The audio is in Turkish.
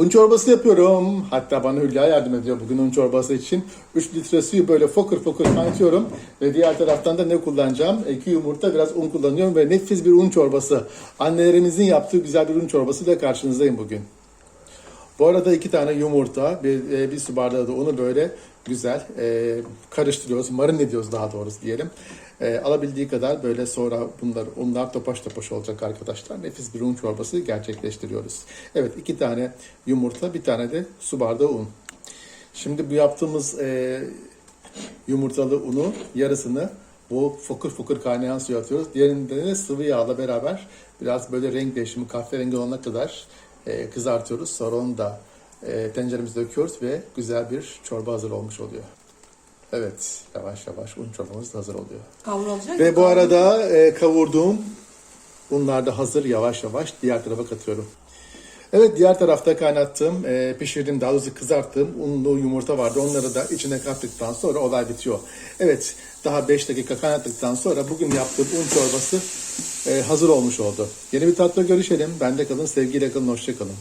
Un çorbası yapıyorum. Hatta bana Hülya yardım ediyor bugün un çorbası için. 3 litre suyu böyle fokur fokur kaynatıyorum. Ve diğer taraftan da ne kullanacağım? 2 yumurta, biraz un kullanıyorum ve nefis bir un çorbası. Annelerimizin yaptığı güzel bir un çorbası ile karşınızdayım bugün. Bu arada iki tane yumurta, bir, e, bir su bardağı da unu böyle güzel e, karıştırıyoruz, marine ediyoruz daha doğrusu diyelim. E, alabildiği kadar böyle sonra bunlar unlar topaş topaş olacak arkadaşlar. Nefis bir un çorbası gerçekleştiriyoruz. Evet iki tane yumurta, bir tane de su bardağı un. Şimdi bu yaptığımız e, yumurtalı unu yarısını bu fokur fokur kaynayan suya atıyoruz. Diğerinde de sıvı yağla beraber biraz böyle renk değişimi kahverengi olana kadar e, kızartıyoruz. Sonra onu da e, tenceremize döküyoruz ve güzel bir çorba hazır olmuş oluyor. Evet, yavaş yavaş un çorbamız da hazır oluyor. Kavrulacak. Ve bu arada e, kavurduğum unlar da hazır yavaş yavaş diğer tarafa katıyorum. Evet diğer tarafta kaynattığım, e, pişirdiğim daha doğrusu kızarttığım unlu yumurta vardı. Onları da içine kattıktan sonra olay bitiyor. Evet daha 5 dakika kaynattıktan sonra bugün yaptığım un çorbası hazır olmuş oldu. Yeni bir tatlı görüşelim. Bende kalın, sevgiyle kalın, hoşça kalın.